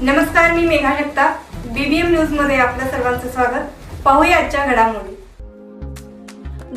नमस्कार मी मेघा जगताप. बीबीएम न्यूजमध्ये आपलं सर्वांचं स्वागत. पाहूया आजच्या घडामोडी.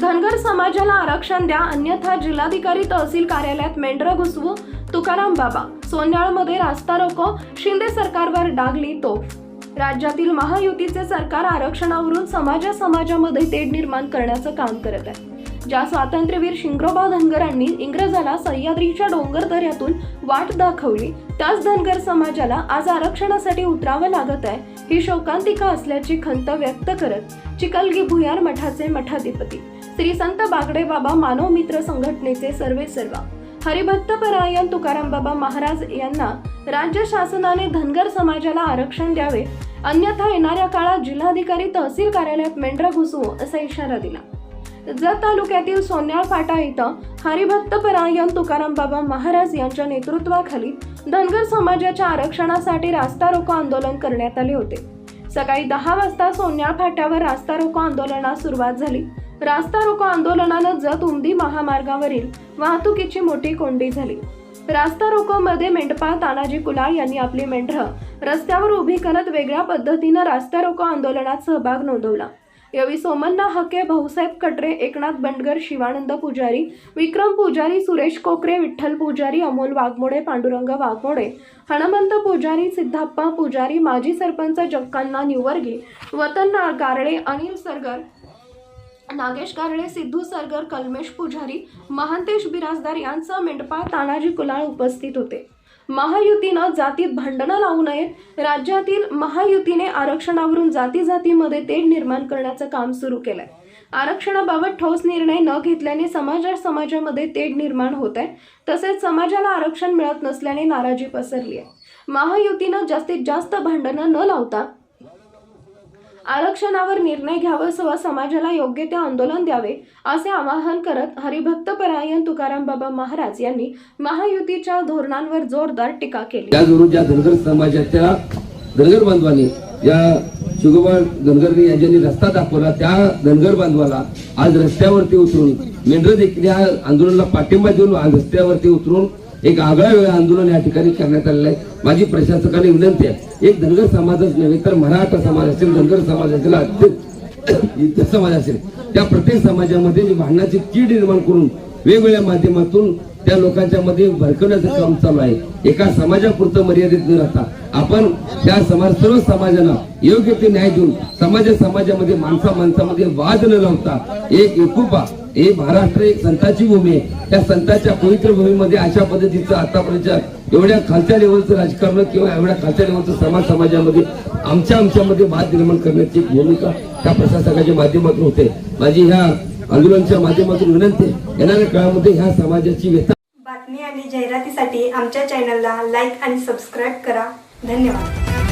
धनगर समाजाला आरक्षण द्या अन्यथा जिल्हाधिकारी तहसील कार्यालयात मेंढरं घुसवू तुकाराम बाबा. सोन्याळमध्ये रास्ता रोको शिंदे सरकारवर डागली तोफ. राज्यातील महायुतीचे सरकार आरक्षणावरून समाजा समाजामध्ये तेढ निर्माण करण्याचं काम करत आहे. ज्या स्वातंत्र्यवीर शिंगरोबा धनगरांनी इंग्रजाला सह्याद्रीच्या डोंगर दऱ्यातून वाट दाखवली त्याच धनगर समाजाला आज आरक्षणासाठी उतरावं लागत आहे ही शोकांतिका असल्याची खंत व्यक्त करत चिकलगी भुयार मठाचे मठाधिपती श्री संत बागडे बाबा मानव मित्र संघटनेचे सर्वे सर्वा हरिभक्त परायण तुकाराम बाबा महाराज यांना राज्य शासनाने धनगर समाजाला आरक्षण द्यावे अन्यथा येणाऱ्या काळात जिल्हाधिकारी तहसील कार्यालयात मेंढरा घुसवू असा इशारा दिला. जत तालुक्यातील सोन्याळ फाटा इथं हरिभक्त परायण तुकाराम बाबा महाराज यांच्या नेतृत्वाखाली धनगर समाजाच्या आरक्षणासाठी रास्ता रोको आंदोलन करण्यात आले होते. सकाळी दहा वाजता सोन्याळ फाट्यावर रास्ता रोको आंदोलनास सुरुवात झाली. रास्ता रोको आंदोलनानं जत उमदी महामार्गावरील वाहतुकीची मोठी कोंडी झाली. रास्ता रोको मध्ये मेंढपाळ तानाजी कुलाळ यांनी आपली मेंढरं रस्त्यावर उभी करत वेगळ्या पद्धतीनं रास्ता रोको आंदोलनात सहभाग नोंदवला. यावेळी सोमन्ना हके भाऊसाहेब कटरे एकनाथ बंडगर शिवानंद पुजारी विक्रम पुजारी सुरेश कोकरे विठ्ठल पुजारी अमोल वाघमोडे पांडुरंग वाघमोडे हनुमंत पुजारी सिद्धाप्पा पुजारी माजी सरपंच जक्कांना निवर्गे वतन गारळे अनिल सरगर नागेश गारळे सिद्धू सरगर कलमेश पुजारी महांतेश बिराजदार यांसह मेंढपाळ तानाजी कुलाळ उपस्थित होते. महायुतीनं जातीत भांडणं लावू नयेत. राज्यातील महायुतीने आरक्षणावरून जाती जातीमध्ये तेढ निर्माण करण्याचं काम सुरू केलंय. आरक्षणाबाबत ठोस निर्णय न घेतल्याने समाजा समाजामध्ये तेढ निर्माण होत आहे तसेच समाजाला आरक्षण मिळत नसल्याने नाराजी पसरली आहे महायुतीनं जास्तीत जास्त भांडणं न लावता आरक्षणावर निर्णय घ्यावा व समाजाला योग्य ते आंदोलन द्यावे असे आवाहन करत हरिभक्त परायण तुकाराम बाबा महाराज यांनी महायुतीच्या धोरणांवर जोरदार टीका केली. त्याचबरोबर ज्या धनगर समाजाच्या धनगर बांधवांनी या शिगोबा धनगरनी यांनी रस्ता दाखवला त्या धनगर बांधवाला आज रस्त्यावरती उतरून मेंढर देखील या आंदोलनाला पाठिंबा देऊन आज रस्त्यावरती उतरून एक आगळा वेगळं आंदोलन या ठिकाणी करण्यात आलेलं आहे. माझी प्रशासकाने विनंती आहे. एक धनगर समाजच नव्हे तर मराठा समाज असेल धनगर समाज असेल इतर समाज असेल त्या प्रत्येक समाजामध्ये भांडणाची कीड निर्माण करून वेगवेगळ्या माध्यमातून त्या लोकांच्या मध्ये भरकवण्याचं काम चालू आहे. एका समाजापुरतं मर्यादित न राहता आपण त्या समाज सर्व समाजाला योग्य ते न्याय देऊन समाजा समाजामध्ये माणसा माणसामध्ये वाद न लावता एक एकुपा हे महाराष्ट्र एक संताची भूमी आहे. त्या संताच्या पवित्र भूमीमध्ये अशा पद्धतीचं आतापर्यंत एवढ्या खालच्या लेवलचं राजकारण किंवा एवढ्या खालच्या लेवलचं समाज समाजामध्ये आमच्या आमच्यामध्ये वाद निर्माण करण्याची भूमिका त्या प्रशासकाच्या माध्यमातून होते. माझी ह्या आंदोलनाच्या माध्यमातून विनंती येणाऱ्या काळामध्ये ह्या समाजाची व्यथा बातमी आणि जाहिरातीसाठी आमच्या चॅनलला लाईक आणि सबस्क्राईब करा. धन्यवाद.